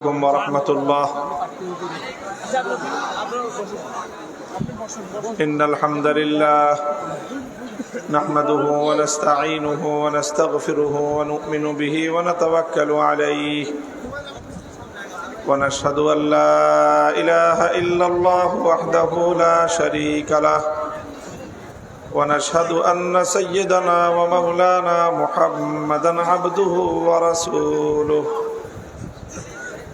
ورحمة الله. إن الحمد لله نحمده ونستعينه ونستغفره ونؤمن به ونتوكل عليه. ونشهد أن لا إله إلا الله وحده لا شريك له. ونشهد أن سيدنا ومولانا محمدا عبده ورسوله.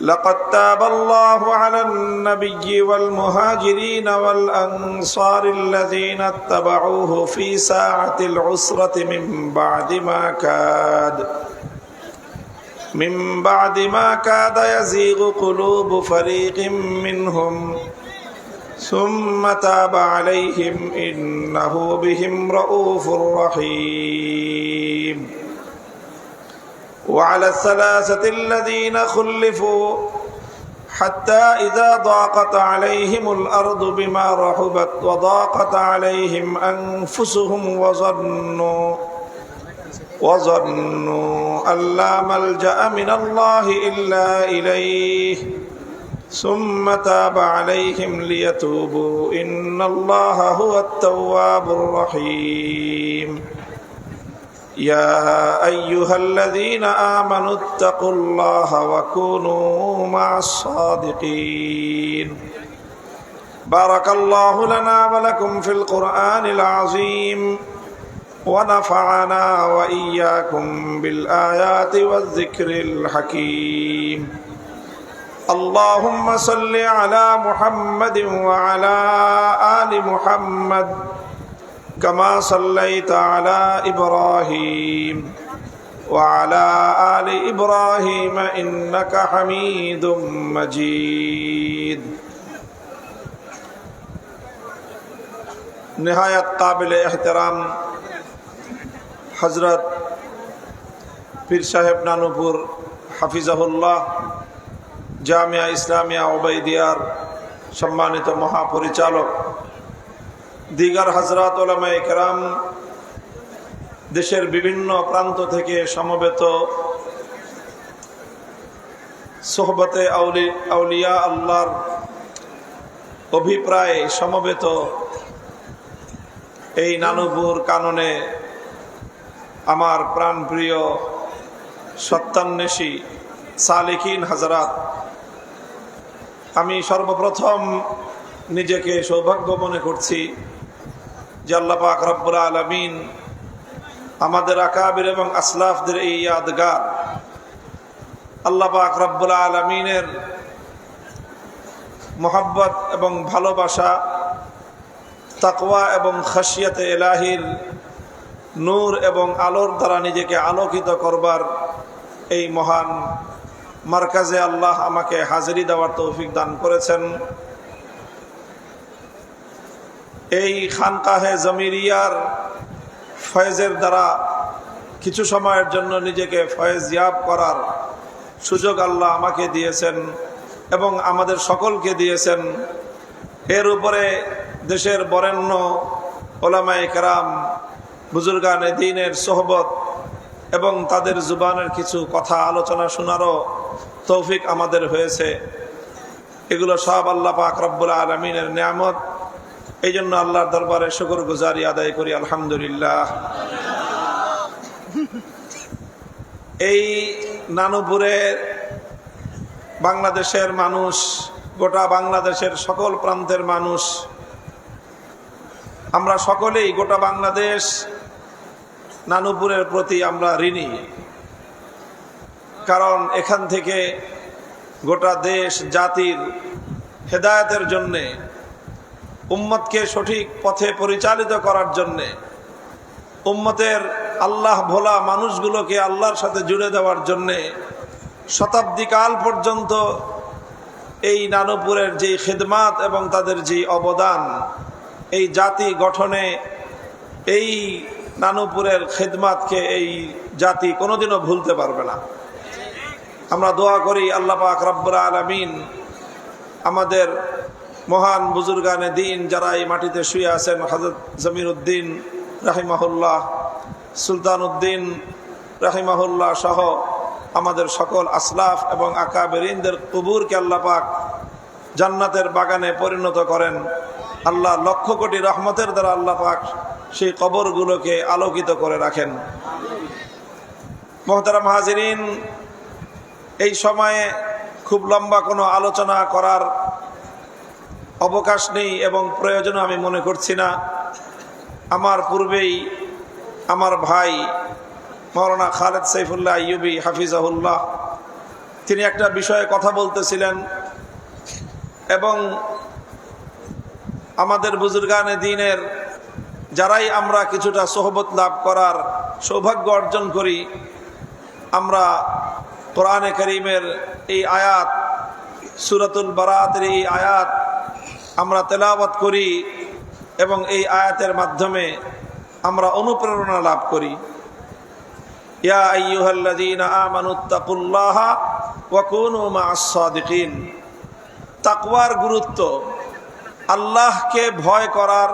لقد تاب الله على النبي والمهاجرين والأنصار الذين اتبعوه في ساعة العسرة من بعد ما كاد. من بعد ما كاد يزيغ قلوب فريق منهم. ثم تاب عليهم إنه بهم رؤوف رحيم. وعلى الثلاثة الذين خلفوا حتى إذا ضاقت عليهم الأرض بما رحبت وضاقت عليهم أنفسهم وظنوا وظنوا أن لا ملجأ من الله إلا إليه ثم تاب عليهم ليتوبوا إن الله هو التواب الرحيم يا أيها الذين آمنوا اتقوا الله وكونوا مع الصادقين. بارك الله لنا ولكم في القرآن العظيم ونفعنا وإياكم بالآيات والذكر الحكيم. اللهم صل على محمد وعلى آل محمد كما صليت على إبراهيم وعلى آل إبراهيم إنك حميد مجيد نهاية قابل احترام হজরত পীর সাহেব নানুপুর হাফিজাহুল্লাহ জামিয়া ইসলামিয়া ওবাইদিয়ার সম্মানিত মহাপরিচালক দিগার হাজরাত ওলামা একরাম দেশের বিভিন্ন প্রান্ত থেকে সমবেত সোহবতে আউলি, আউলিয়া আল্লাহর অভিপ্রায় সমবেত এই নানুপুর কাননে আমার প্রাণপ্রিয় সত্যান্বেষী সালিকিন হাজরাত আমি সর্বপ্রথম নিজেকে সৌভাগ্য মনে করছি যে আল্লাহ পাক রব্বুল আলমিন আমাদের আকাবির এবং আসলাফদের এই ইয়াদগার আল্লাহ পাক রব্বুল আলমিনের মোহাব্বত এবং ভালোবাসা, তাকওয়া এবং খাসিয়াতে এলাহির নূর এবং আলোর দ্বারা নিজেকে আলোকিত করবার এই মহান মার্কাজে আল্লাহ আমাকে হাজিরি দেওয়ার তৌফিক দান করেছেন। এই খানকাহে জমিরিয়ার ফয়েজের দ্বারা কিছু সময়ের জন্য নিজেকে ফয়েজ ইয়াব করার সুযোগ আল্লাহ আমাকে দিয়েছেন এবং আমাদের সকলকে দিয়েছেন। এর উপরে দেশের বরেণ্য ওলামাই কেরাম, বুজুর্গান দিনের সোহবত এবং তাদের জুবানের কিছু কথা আলোচনা শোনারও তৌফিক আমাদের হয়েছে। এগুলো সব আল্লাহ পাক রব্বুল আলমিনের নিয়ামত। এই জন্য আল্লাহর দরবারে শুকর গুজারি আদায় করি, আলহামদুলিল্লাহ। এই নানুপুরে বাংলাদেশের মানুষ, গোটা বাংলাদেশের সকল প্রান্তের মানুষ, আমরা সকলেই গোটা বাংলাদেশ নানুপুরের প্রতি আমরা ঋণী। কারণ এখান থেকে গোটা দেশ, জাতির হেদায়তের জন্যে উম্মতকে সঠিক পথে পরিচালিত করার জন্যে। উম্মতের আল্লাহ ভোলা মানুষগুলোকে আল্লাহর সাথে জুড়ে দেওয়ার জন্যে শতাব্দীকাল পর্যন্ত এই নানুপুরের যে খেদমাত এবং তাদের যে অবদান, এই জাতি গঠনে এই নানুপুরের খেদমাতকে এই জাতি কোনোদিনও ভুলতে পারবে না। আমরা দোয়া করি, আল্লাহ পাক আলমিন আমাদের মহান বুজুর্গানে দিন যারা এই মাটিতে শুয়ে আছেন হজরত জমির উদ্দিন রাহিমাহুল্লাহ সুলতান উদ্দিন রাহিমাহুল্লাহ সহ আমাদের সকল আসলাফ এবং আকাবেরিনদের কুবুরকে আল্লাহ পাক জান্নাতের বাগানে পরিণত করেন। আল্লাহ লক্ষ কোটি রহমতের দ্বারা আল্লাহ পাক সেই কবরগুলোকে আলোকিত করে রাখেন। মোহতারাম হাজিরিন, এই সময়ে খুব লম্বা কোনো আলোচনা করার অবকাশ নেই এবং প্রয়োজন আমি মনে করছি না। আমার পূর্বেই আমার ভাই মৌলানা খালেদ সাইফুল্লাহ ইউবি হাফিজাহুল্লাহ, তিনি একটা বিষয়ে কথা বলতেছিলেন এবং আমাদের বুজুর্গানে দিনের যারাই আমরা কিছুটা সোহবত লাভ করার সৌভাগ্য অর্জন করি, আমরা কোরআনে করিমের এই আয়াত, সুরাতুল বারাতের এই আয়াত আমরা তেলাওয়াত করি এবং এই আয়াতের মাধ্যমে আমরা অনুপ্রেরণা লাভ করি। তাকওয়ার গুরুত্ব, আল্লাহকে ভয় করার,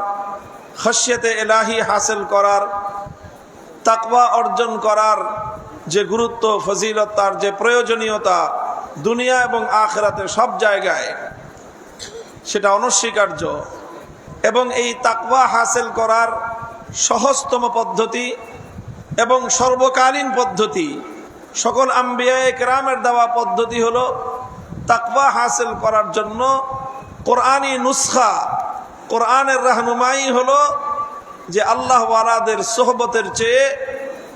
খসিয়তে এলাহি হাসিল করার, তাকওয়া অর্জন করার যে গুরুত্ব, ফজিলত, তার যে প্রয়োজনীয়তা দুনিয়া এবং আখরাতে সব জায়গায় সেটা অনস্বীকার্য। এবং এই তাকওয়া হাসিল করার সহজতম পদ্ধতি এবং সর্বকালীন পদ্ধতি, সকল আম্বিয়ায় কেরামের দেওয়া পদ্ধতি হলো তাকওয়া হাসিল করার জন্য কোরআনী নুসখা। কোরআনের রাহনুমাই হল যে আল্লাহ ওয়ালাদের সোহবতের চেয়ে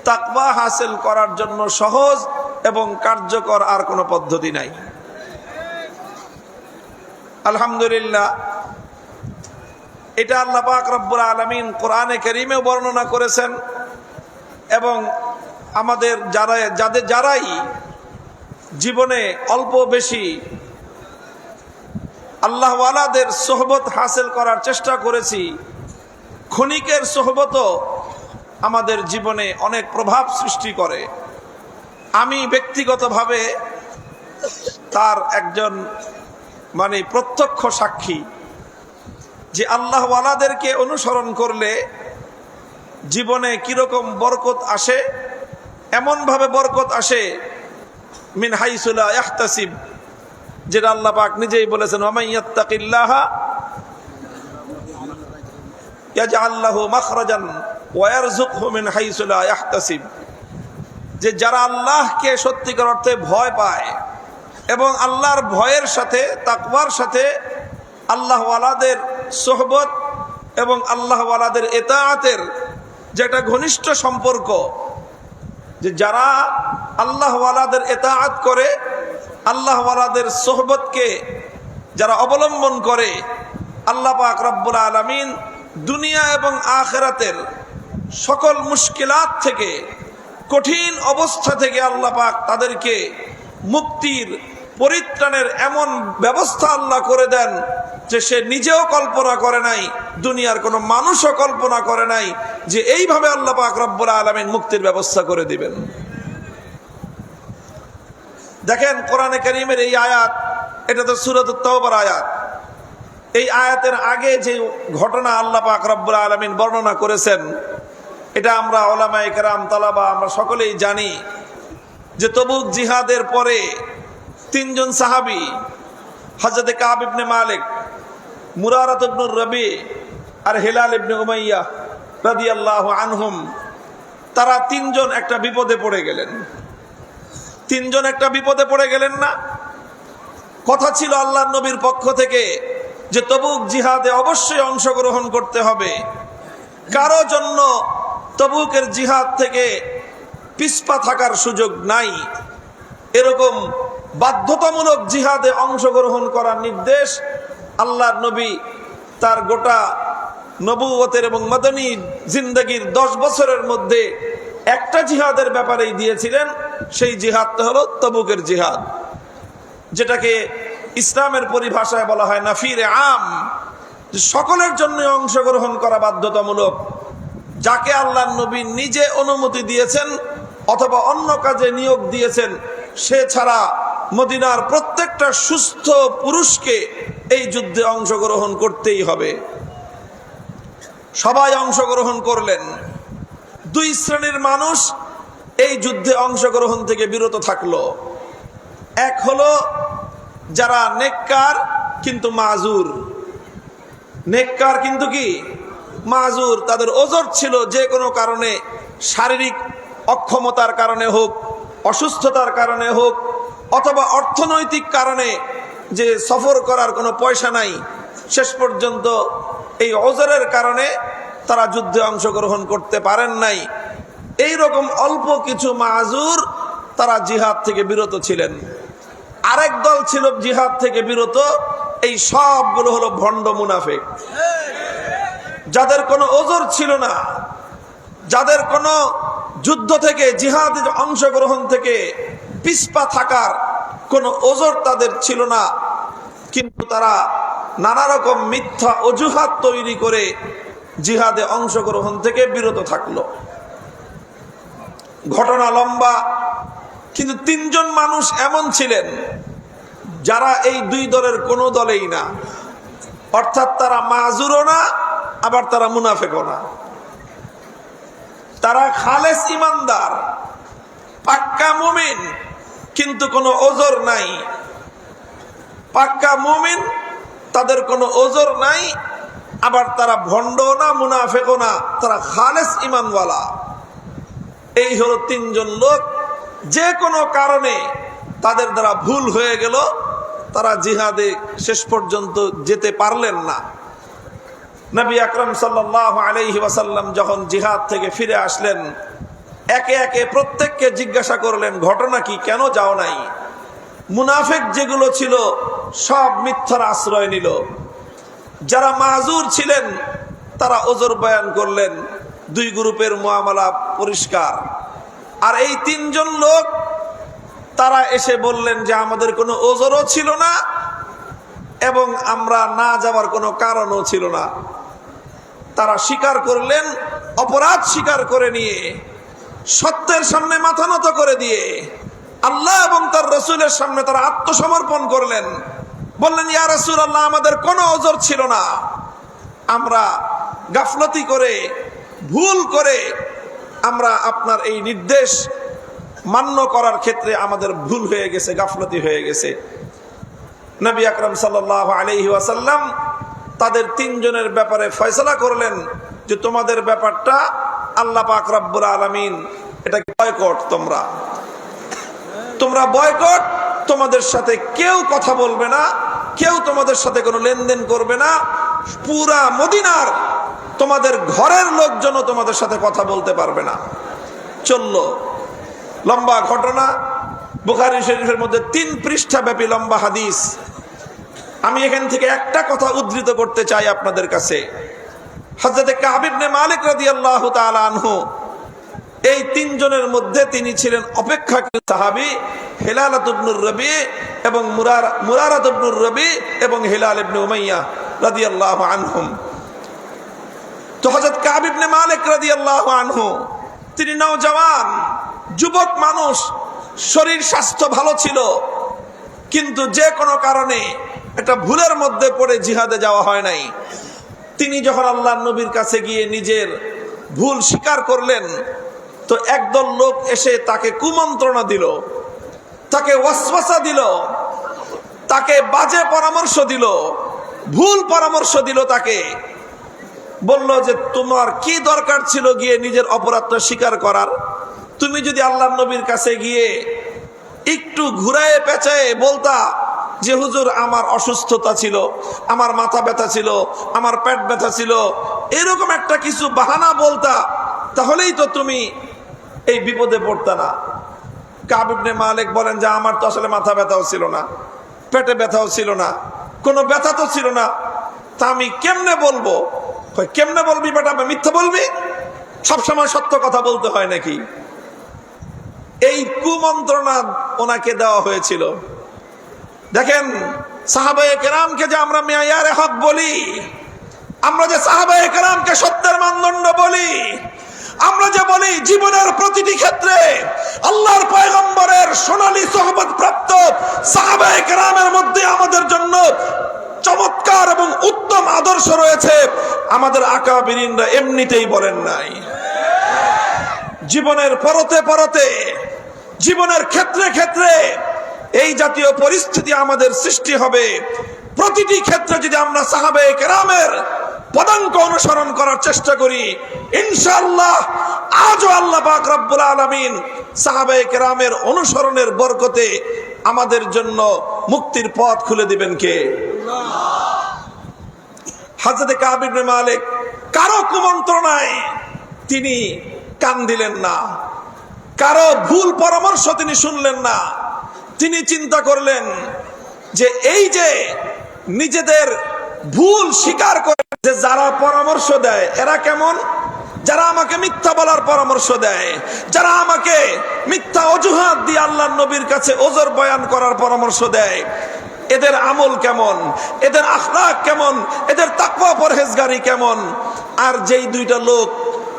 তাকওয়া হাসিল করার জন্য সহজ এবং কার্যকর আর কোনো পদ্ধতি নাই। আলহামদুলিল্লাহ। এটা আল্লাহ পাক রব্বুল আলমিন কোরআনে করিমেও বর্ণনা করেছেন এবং আমাদের যারা যাদের যারাই জীবনে অল্প বেশি আল্লাহওয়ালাদের সোহবত হাসিল করার চেষ্টা করেছি, ক্ষণিকের সোহবতও আমাদের জীবনে অনেক প্রভাব সৃষ্টি করে। আমি ব্যক্তিগতভাবে তার একজন মানে প্রত্যক্ষ সাক্ষী যে আল্লাহওয়ালাদেরকে অনুসরণ করলে জীবনে কীরকম বরকত আসে, এমনভাবে বরকত আসে, মিন হাইসুলা ইয়াহতাসিব, যেটা আল্লাহ পাক নিজেই বলেছেন মিন যে যারা আল্লাহকে সত্যিকার অর্থে ভয় পায় এবং আল্লাহর ভয়ের সাথে, তাকওয়ার সাথে আল্লাহওয়ালাদের সোহবত এবং আল্লাহওয়ালাদের এতায়াতের যেটা ঘনিষ্ঠ সম্পর্ক, যে যারা আল্লাহওয়ালাদের এতায়াত করে, আল্লাহওয়ালাদের সোহবতকে যারা অবলম্বন করে, আল্লাহ পাক রব্বুল আলমিন দুনিয়া এবং আখেরাতের সকল মুশকিলাত থেকে, কঠিন অবস্থা থেকে আল্লাহ পাক তাদেরকে মুক্তির পরিত্রাণের এমন ব্যবস্থা আল্লাহ করে দেন যে সে নিজেও কল্পনা করে নাই, দুনিয়ার কোনো মানুষও কল্পনা করে নাই যে এইভাবে আল্লাহ পাক রব্বুল আলমিন মুক্তির ব্যবস্থা করে দিবেন। দেখেন কোরআনে করিমের এই আয়াত, এটা তো সুরত তওবার আয়াত। এই আয়াতের আগে যে ঘটনা আল্লাহ পাক আলমিন বর্ণনা করেছেন, এটা আমরা ওলামা একরাম তালাবা, আমরা সকলেই জানি যে তবুক জিহাদের পরে তিনজন সাহাবি হজরত কাব ইবনে মালিক, মুরারাত ইবনুর রবি আর হেলাল ইবনে উমাইয়া রাদিয়াল্লাহু আনহুম, তারা তিনজন একটা বিপদে পড়ে গেলেন। তিনজন একটা বিপদে পড়ে গেলেন না? কথা ছিল আল্লাহ নবীর পক্ষ থেকে যে তবুক জিহাদে অবশ্যই অংশগ্রহণ করতে হবে। কারও জন্য তবুকের জিহাদ থেকে পিসপা থাকার সুযোগ নাই। এরকম বাধ্যতামূলক জিহাদে অংশগ্রহণ করার নির্দেশ আল্লাহর নবী তার গোটা নবুয়তের এবং মদনী জিন্দগির দশ বছরের মধ্যে একটা জিহাদের ব্যাপারেই দিয়েছিলেন, সেই জিহাদটা হলো তবুকের জিহাদ। যেটাকে ইসলামের পরিভাষায় বলা হয় নাফির আম। সকলের জন্য অংশগ্রহণ করা বাধ্যতামূলক, যাকে আল্লাহ নবী নিজে অনুমতি দিয়েছেন অথবা অন্য কাজে নিয়োগ দিয়েছেন, সে ছাড়া মদিনার প্রত্যেকটা সুস্থ পুরুষকে এই যুদ্ধে অংশগ্রহণ করতেই হবে। সবাই অংশগ্রহণ করলেন। দুই শ্রেণির মানুষ এই যুদ্ধে অংশগ্রহণ থেকে বিরত থাকল। এক হলো যারা নেককার কিন্তু মাজুর। নেককার কিন্তু কি? মাজুর। তাদের ওজর ছিল যে কোনো কারণে, শারীরিক অক্ষমতার কারণে হোক, অসুস্থতার কারণে হোক অথবা অর্থনৈতিক কারণে যে সফর করার কোনো পয়সা নাই, শেষ পর্যন্ত এই ওজরের কারণে তারা যুদ্ধে অংশগ্রহণ করতে পারেন নাই। এই রকম অল্প কিছু মাজুর তারা জিহাদ থেকে বিরত ছিলেন। আরেক দল ছিল জিহাদ থেকে বিরত, এই সবগুলো হলো ভণ্ড মুনাফেক। যাদের কোনো ওজর ছিল না, যাদের কোনো যুদ্ধ থেকে, জিহাদ অংশগ্রহণ থেকে পিসপা থাকার কোনো ওজর তাদের ছিল না। কিন্তু তারা নানা রকম মিথ্যা অজুহাত তৈরি করে জিহাদে অংশগ্রহণ থেকে বিরত থাকল। ঘটনা লম্বা, কিন্তু তিনজন মানুষ এমন ছিলেন যারা এই দুই দলের কোনো দলেই না। অর্থাৎ তারা মাজুরও না, আবার তারা মুনাফেকও না। তারা খালেস ইমানদার, পাক্কা মুমিন কিন্তু কোনো ওজর নাই। পাক্কা মুমিন, তাদের কোনো ওজর নাই। আবার তারা ভণ্ড না, মুনাফেকও না, তারা খালেস ইমানওয়ালা এই হলো তিনজন লোক। যে কোনো কারণে তাদের দ্বারা ভুল হয়ে গেল। তারা জিহাদে শেষ পর্যন্ত যেতে পারলেন না। নবী আকরম সাল্লাহ আলহি যখন জিহাদ থেকে ফিরে আসলেন একে একে প্রত্যেককে জিজ্ঞাসা করলেন, ঘটনা কি? কেন যাও নাই? মুনাফেক যেগুলো ছিল, সব মিথ্যার আশ্রয় নিল। যারা মাজুর ছিলেন, তারা ওজোর বয়ান করলেন, দুই গ্রুপের মোয়ামলা পরিষ্কার। আর এই তিনজন লোক, তারা এসে বললেন যে, আমাদের কোনো ওজরও ছিল না এবং আমরা না যাওয়ার কোনো কারণও ছিল না। তারা স্বীকার করলেন, অপরাধ স্বীকার করে নিয়ে সত্যের সামনে মাথা নত করে দিয়ে আল্লাহ এবং তার রসুলের সামনে তারা আত্মসমর্পণ করলেন। বললেন, ইয়া রসুল আল্লাহ আমাদের কোনো অজর ছিল না। আমরা গাফলতি করে, ভুল করে, আমরা আপনার এই নির্দেশ মান্য করার ক্ষেত্রে আমাদের ভুল হয়ে গেছে, গাফলতি হয়ে গেছে। নবী আকরম সাল আলহি ওয়াসাল্লাম তাদের তিনজনের ব্যাপারে ফয়সলা করলেন যে, তোমাদের ব্যাপারটা আল্লাহ পাক রব্বুর আলমিন এটা বয়কট তোমরা। তোমরা বয়কট, তোমাদের সাথে কেউ কথা বলবে না, কেউ তোমাদের সাথে কোনো লেনদেন করবে না। পুরা মদিনার তোমাদের ঘরের লোকজনও তোমাদের সাথে কথা বলতে পারবে না। চলল। লম্বা ঘটনা। বুখারি শরীফের মধ্যে তিন পৃষ্ঠা ব্যাপী লম্বা হাদিস। আমি এখান থেকে একটা কথা উদ্ধৃত করতে চাই আপনাদের কাছে। হজরত কাহাবিবনে মালিক রাদি আল্লাহ আনহু, এই তিনজনের মধ্যে তিনি ছিলেন অপেক্ষাকৃত সাহাবি হেলাল আতুবনুর রবি এবং মুরার ইবনুর রবি এবং হেলাল ইবনে উমাইয়া রাদি আল্লাহ আনহুম। তো হজরত কাবিবনে মালিক রাদি আল্লাহ আনহু, তিনি নওজওয়ান, যুবক মানুষ, শরীর স্বাস্থ্য ভালো ছিল, কিন্তু যে কোনো কারণে একটা ভুলের মধ্যে পড়ে জিহাদে যাওয়া হয় নাই। তিনি যখন আল্লাহ নবীর কাছে গিয়ে নিজের ভুল স্বীকার করলেন, তো একদল লোক এসে তাকে কুমন্ত্রণা দিল, তাকে ওয়াসওয়াসা দিল, তাকে বাজে পরামর্শ দিল, ভুল পরামর্শ দিল তাকে। বলল যে, তোমার কি দরকার ছিল গিয়ে নিজের অপরাধটা স্বীকার করার? তুমি যদি আল্লাহ নবীর কাছে গিয়ে একটু ঘুরায় পেঁচায় বলতা যে হুজুর আমার অসুস্থতা ছিল, আমার মাথা ব্যথা ছিল, আমার পেট ব্যথা ছিল, এরকম একটা কিছু বাহানা বলতা, তাহলেই তো তুমি এই বিপদে পড়তা না। কাবিবনে মালিক বলেন যে, আমার তো আসলে মাথা ব্যথাও ছিল না, পেটে ব্যথাও ছিল না, কোনো ব্যথা তো ছিল না। তা আমি কেমনে বলব? কেমনে বলবি বেটা মিথ্যা বলবি? সবসময় সত্য কথা বলতে হয় নাকি? এই কুমন্ত্রণা ওনাকে দেওয়া হয়েছিল। দেখেন, সাহাবায়ে কেরামকে যে আমরা মেয়ারে হক বলি, আমরা যে সাহাবায়ে কেরামকে সত্যের মানদণ্ড বলি, আমরা যে বলি জীবনের প্রতিটি ক্ষেত্রে আল্লাহর পয়গম্বরের সোনালী সহবত প্রাপ্ত সাহাবায়ে কেরামের মধ্যে আমাদের জন্য চমৎকার এবং উত্তম আদর্শ রয়েছে। আমাদের আকা বিরিনরা এমনিতেই বলেন নাই। জীবনের পরতে পরতে, জীবনের ক্ষেত্রে ক্ষেত্রে এই জাতীয় পরিস্থিতি আমাদের সৃষ্টি হবে। প্রতিটি ক্ষেত্রে যদি আমরা সাহাবে কেরামের পদাঙ্ক অনুসরণ করার চেষ্টা করি ইনশাল্লাহ আজও আল্লাহ পাক রব্বুল আলামিন সাহাবে কেরামের অনুসরণের বরকতে আমাদের জন্য মুক্তির পথ খুলে দিবেন কে? হাজরতে কাবির মালিক কারও কুমন্ত্রণায় তিনি কান দিলেন না। কারও ভুল পরামর্শ তিনি শুনলেন না। তিনি চিন্তা করলেন যে এই যে নিজেদের ভুল স্বীকার করে যে যারা পরামর্শ দেয়, এরা কেমন? যারা আমাকে মিথ্যা বলার পরামর্শ দেয়, যারা আমাকে মিথ্যা অজুহাত দিয়ে আল্লাহ নবীর কাছে ওজোর বয়ান করার পরামর্শ দেয়, এদের আমল কেমন? এদের আখলাক কেমন? এদের তাকওয়া পরহেজগারি কেমন? আর যেই দুইটা লোক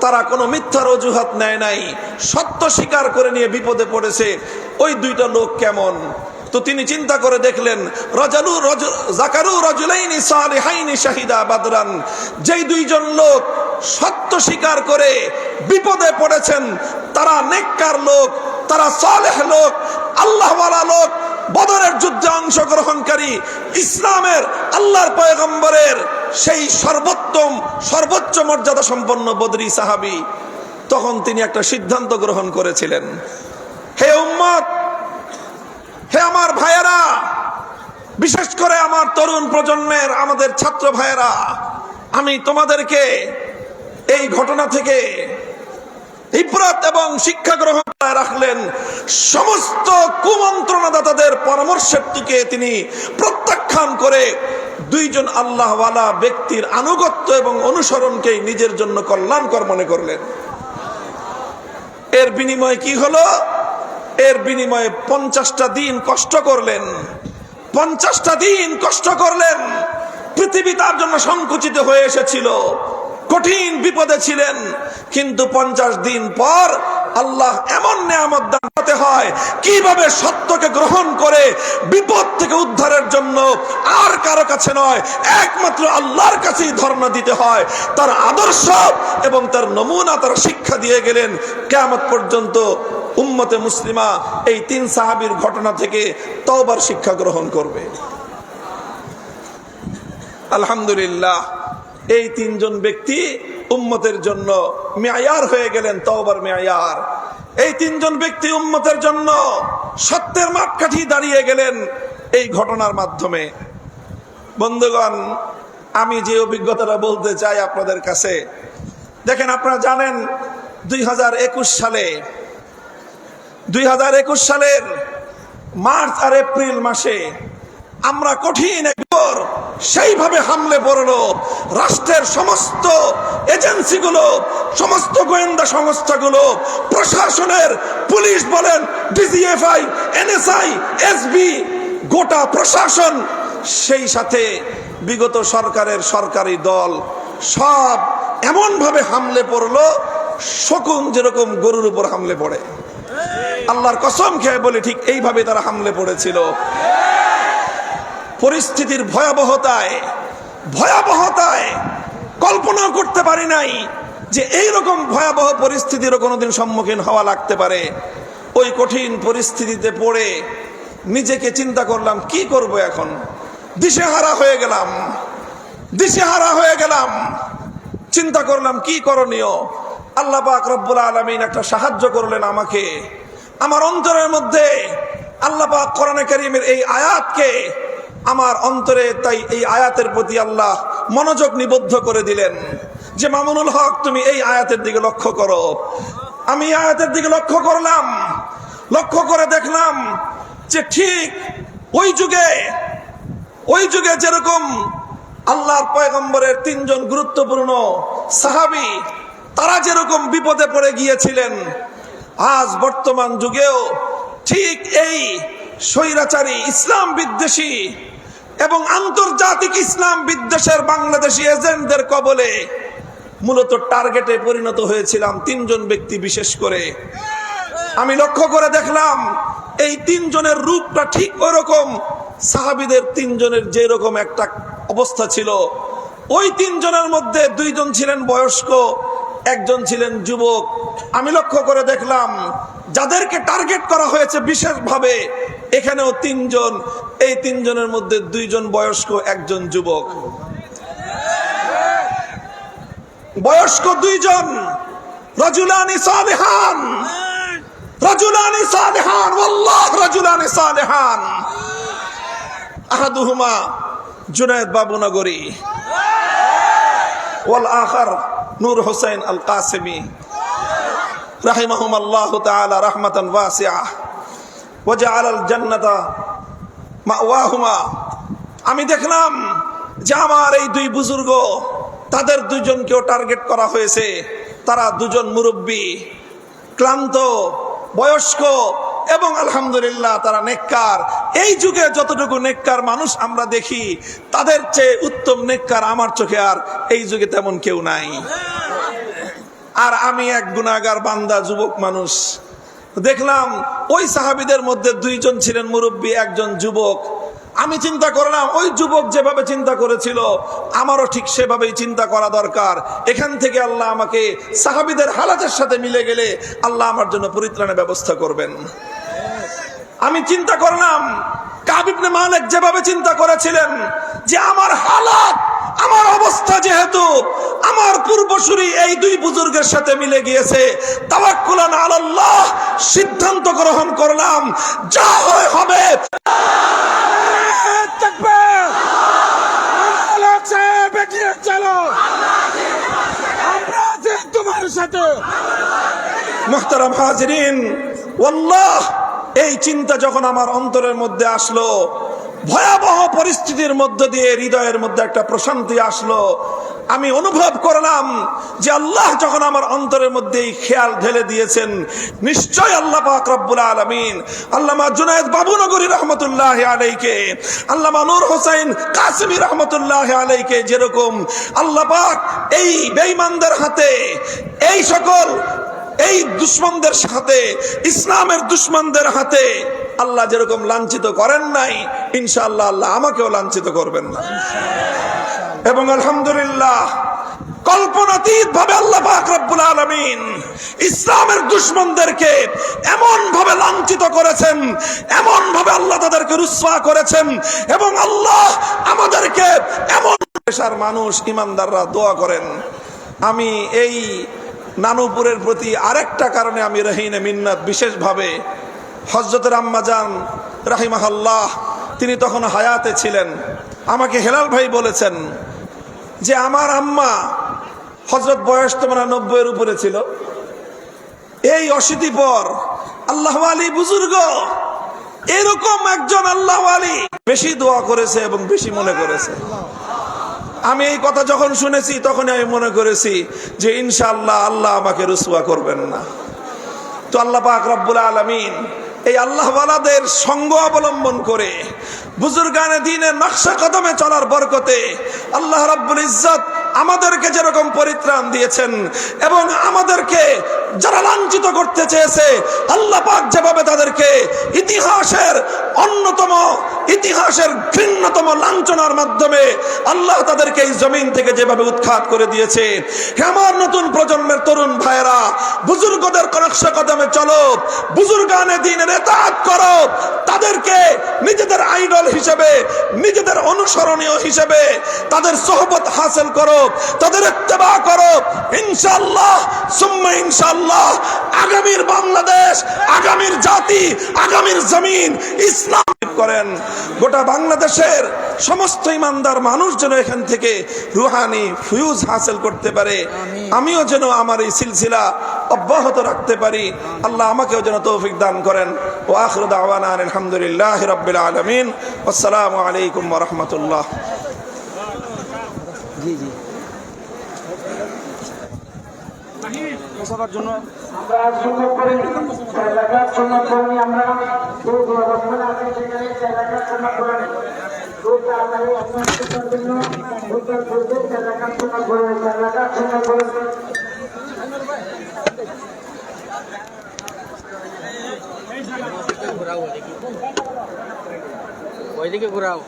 তারা কোনো মিথ্যার অজুহাত নেয় নাই। সত্য স্বীকার করে নিয়ে বিপদে পড়েছে। ওই দুইটা লোক কেমন? তো তিনি চিন্তা করে দেখলেন, রাজালু রজ- জাকারু রজুলাইনি সালিহাইনি শাহিদা বাদরান। যেই দুইজন লোক সত্য স্বীকার করে বিপদে পড়েছেন, তারা নেককার লোক, তারা সালেহ লোক, আল্লাহওয়ালা লোক বদরের যুদ্ধে অংশগ্রহণকারী ইসলামের আল্লাহর পয়গম্বরের সেই সর্বোত্তম, সর্বোচ্চ মর্যাদা সম্পন্ন বদরি সাহাবি। তখন তিনি একটা সিদ্ধান্ত গ্রহণ করেছিলেন। হে উম্মত, হে আমার ভাইয়েরা, বিশেষ করে আমার তরুণ প্রজন্মের, আমাদের ছাত্র ভাইয়েরা, আমি তোমাদেরকে এই ঘটনা থেকে ইব্রত এবং শিক্ষা গ্রহণ রাখলেন। সমস্ত কুমন্ত্রণাদাতাদের পরামর্শের দিকে তিনি প্রত্যাখ্যান করে দুইজন আল্লাহওয়ালা ব্যক্তির আনুগত্য এবং অনুসরণকেই নিজের জন্য কল্যাণকর মনে করলেন। এর বিনিময়ে কি হলো? এর বিনিময়ে পঞ্চাশটা দিন কষ্ট করলেন। পঞ্চাশটা দিন কষ্ট করলেন। পৃথিবী তার জন্য সংকুচিত হয়ে এসেছিল। কঠিন বিপদে ছিলেন। কিন্তু পঞ্চাশ দিন পর আল্লাহ এমন নিয়ামত দান করতে হয়, কীভাবে সত্যকে গ্রহণ করে বিপদ থেকে উদ্ধারের জন্য আর কারও কাছে নয়, একমাত্র আল্লাহর কাছেই ধর্ণা দিতে হয়। তার আদর্শ এবং তার নমুনা, তার শিক্ষা দিয়ে গেলেন কেমত পর্যন্ত উম্মতে মুসলিমা এই তিন সাহাবীর ঘটনা থেকে তওবার শিক্ষা গ্রহণ করবে। আলহামদুলিল্লাহ এই তিনজন ব্যক্তি উম্মতের জন্য মেয়ার হয়ে গেলেন, তওবার মেয়ার। এই তিনজন ব্যক্তি উম্মতের জন্য সত্যের মাপকাঠি দাঁড়িয়ে গেলেন এই ঘটনার মাধ্যমে। বন্ধুগণ, আমি যে অভিজ্ঞতাটা বলতে চাই আপনাদের কাছে, দেখেন আপনারা জানেন, দুই হাজার একুশ সালে, দুই হাজার একুশ সালের মার্চ আর এপ্রিল মাসে আমরা কঠিন একবার সেইভাবে হামলে পড়ল। রাষ্ট্রের সমস্ত এজেন্সিগুলো, সমস্ত গোয়েন্দা সংস্থাগুলো, প্রশাসনের পুলিশ বলেন, ডিজিএফআই, এনএসআই, এসবি, গোটা প্রশাসন, সেই সাথে বিগত সরকারের সরকারি দল সব এমনভাবে হামলে পড়ল, শকুন যেরকম গরুর উপর হামলে পড়ে। আল্লাহর কসম খেয়ে বলে, ঠিক এইভাবে তারা হামলে পড়েছিল। পরিস্থিতির ভয়াবহতায় ভয়াবহতায় কল্পনা করতে পারি নাই যে এই রকম ভয়াবহ পরিস্থিতিরও কোনোদিন সম্মুখীন হওয়া লাগতে পারে। ওই কঠিন পরিস্থিতিতে পড়ে নিজেকে চিন্তা করলাম, কি করব এখন? দিশেহারা হয়ে গেলাম, দিশেহারা হয়ে গেলাম। চিন্তা করলাম, কি করণীয়? আল্লাহ পাক রব্বুল আলমিন একটা সাহায্য করলেন আমাকে। আমার অন্তরের মধ্যে আল্লাহ পাক কোরআনে কারিমের এই আয়াতকে আমার অন্তরে তাই এই আয়াতের প্রতি আল্লাহ মনোযোগ নিবদ্ধ করে দিলেন যে, মামুনুল হক, তুমি এই আয়াতের দিকে লক্ষ্য করো। আমি আয়াতের দিকে লক্ষ্য করলাম, লক্ষ্য করে দেখলাম যে ঠিক ওই যুগে ওই যুগে যেরকম আল্লাহর পয়গম্বরের তিনজন গুরুত্বপূর্ণ সাহাবি, তারা যেরকম বিপদে পড়ে গিয়েছিলেন, আজ বর্তমান যুগেও ঠিক এই স্বৈরাচারী ইসলাম বিদ্বেষী এবং আন্তর্জাতিক ইসলাম বিদ্বেষের বাংলাদেশি এজেন্টদের কবলে মূলত টার্গেটে পরিণত হয়েছিলাম তিনজন ব্যক্তি বিশেষ করে। আমি লক্ষ্য করে দেখলাম, এই তিনজনের রূপটা ঠিক ওরকম, সাহাবিদের তিনজনের যে রকম একটা অবস্থা ছিল। ওই তিনজনের মধ্যে দুইজন ছিলেন বয়স্ক, একজন ছিলেন যুবক। আমি লক্ষ্য করে দেখলাম, যাদেরকে টার্গেট করা হয়েছে বিশেষভাবে এখানেও তিনজন, এই তিনজনের মধ্যে দুইজন বয়স্ক, একজন যুবক। বয়স্ক দুইজন, রজুলানি সালেহান। রজুলানি সালেহান, ওয়াল্লাহ, রজুলানি সালেহান। আহাদুহুমা, জুনায়েদ বাবুনগরী। ওয়াল আখার, নূর হোসেন আল কাসেমি রাহিমাহুম আল্লাহ তাআলা রাহমাতান ওয়াসিআ মাওয়াহুমা। আমি দেখলাম যে আমার এই দুই বুজুর্গ, তাদের দুজনকেও টার্গেট করা হয়েছে। তারা দুজন মুরব্বী, ক্লান্ত, বয়স্ক এবং আলহামদুলিল্লাহ তারা নেককার। এই যুগে যতটুকু নেককার মানুষ আমরা দেখি, তাদের চেয়ে উত্তম নেককার আমার চোখে আর এই যুগে তেমন কেউ নাই। আর আমি এক গুণাগার বান্দা, যুবক মানুষ। দেখলাম ওই সাহাবিদের মধ্যে দুইজন ছিলেন মুরব্বী, একজন যুবক। আমি চিন্তা করলাম, ওই যুবক যেভাবে চিন্তা করেছিল, আমারও ঠিক সেভাবেই চিন্তা করা দরকার। এখান থেকে আল্লাহ আমাকে সাহাবিদের হালাতের সাথে মিলে গেলে আল্লাহ আমার জন্য পরিত্রাণের ব্যবস্থা করবেন। আমি চিন্তা করলাম কাবিবনে মালিক যেভাবে চিন্তা করেছিলেন যে আমার হালাত আমার অবস্থা যেহেতু আমার পূর্বসূরি এই দুই বুজুর্গের সাথে মিলে গিয়েছে, তাওয়াক্কুলান সিদ্ধান্ত গ্রহণ করলাম, যা হয় হবে। মুহতারাম হাজরিন, ওয়াল্লাহ, এই চিন্তা যখন আমার অন্তরের মধ্যে আসলো ভয়াবহ পরিস্থিতির মধ্য দিয়ে হৃদয়ের মধ্যে একটা প্রশান্তি আসলো। আমি অনুভব করলাম যে আল্লাহ যখন আমার অন্তরের মধ্যে এই খেয়াল ঢেলে দিয়েছেন নিশ্চয় আল্লাহ পাক আলমিন আল্লামা জুনায়দ বাবুনগরী রহমতুল্লাহ আলাইকে, আল্লামা নূর হোসেন কাসিমি রহমতুল্লাহ আলাইকে যেরকম আল্লাহ পাক এই বেঈমানদের হাতে, এই সকল এই দুশ্মনদের সাথে, ইসলামের দুশ্মনদের হাতে আল্লাহ যেরকম লাঞ্ছিত করেন নাই, ইনশাআল্লাহ আল্লাহ আমাকেও লাঞ্ছিত করবেন না। এবং আলহামদুলিল্লাহ কল্পনাতীত ভাবে আল্লাহ পাক রব্বুল আলামিন ইসলামের দুশ্মনদেরকে এমন ভাবে লাঞ্ছিত করেছেন এমন ভাবে আল্লাহ তাদেরকে রুসওয়া করেছেন এবং আল্লাহ আমাদেরকে এমন পেশার মানুষ ইমানদাররা দোয়া করেন। আমি এই নানুপুরের প্রতি আরেকটা কারণে আমি রহিনে মিন্নাত বিশেষভাবে হজরতের আম্মাজান রাহিমাহাল্লাহ, তিনি তখন হায়াতে ছিলেন। আমাকে হেলাল ভাই বলেছেন যে, আমার আম্মা হজরত বয়স তোমার নব্বইয়ের উপরে ছিল। এই অশীতি পর আল্লাহ আলী বুজুর্গ, এরকম একজন আল্লাহ আলী বেশি দোয়া করেছে এবং বেশি মনে করেছে। আমি এই কথা যখন শুনেছি, তখনই আমি মনে করেছি যে, ইনশাআল্লাহ আল্লাহ আমাকে রুসুয়া করবেন না। তো আল্লাহ পাক রব্বুল আলমিন এই আল্লাহওয়ালাদের সঙ্গ অবলম্বন করে বুজুর্গানে দিনের নকশা কদমে চলার বরকতে আল্লাহ রব্বুল ইজ্জত আমাদেরকে যেরকম পরিত্রাণ দিয়েছেন এবং আমাদেরকে যারা লাঞ্ছিত করতে চেয়েছে, আল্লাহ পাক যেভাবে তাদেরকে ইতিহাসের অন্যতম ইতিহাসের ঘৃণ্যতম লাঞ্ছনার মাধ্যমে আল্লাহ তাদেরকে এই জমিন থেকে যেভাবে উৎখাত করে দিয়েছে আমার নতুন প্রজন্মের তরুণ ভাইয়েরা, বুজুর্গদের নকশা কদমে চলো, বুজুর্গানে দিনের এতাত করো, তাদেরকে নিজেদের আইডল হিসেবে, নিজেদের অনুসরণীয় হিসেবে তাদের সহবত হাসিল করো, তাদের ইত্তেবা করো ইনশাল্লাহ সুম্মা ইনশাআল্লাহ, আগামীর বাংলাদেশ, আগামীর জাতি, আগামীর জমিন ইসলাম করেন। গোটা বাংলাদেশের সমস্ত ইমানদার মানুষ যেন এখান থেকে রুহানি ফিউজ হাসিল করতে পারে। আমিও যেন আমার এই সিলসিলা অব্যাহত রাখতে পারি। আল্লাহ আমাকেও যেন তৌফিক দান করেন। ও আখর দাওয়ানা আলহামদুলিল্লাহ রবিল আলমিন। আসসালামু আলাইকুম রহমতুল্লাহ। জি জি। জন্য আমরা সুন্দর করে এলাকার সুন্দর কর্মী আমরা আছি সেখানে এলাকার জন্য করেন। ওইদিকে ঘুরাও।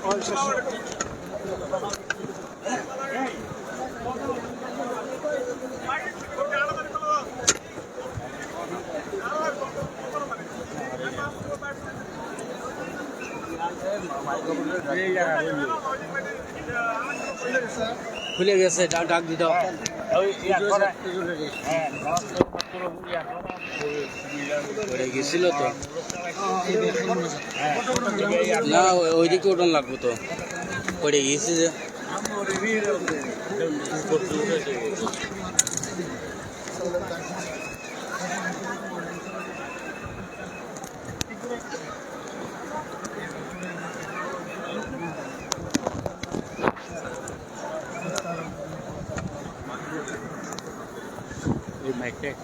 খুলে গেছে ডাক দিতে গেছিল তো। না ওইদিকে ওঠান লাগবো তো। পড়ে গেছি যে। এই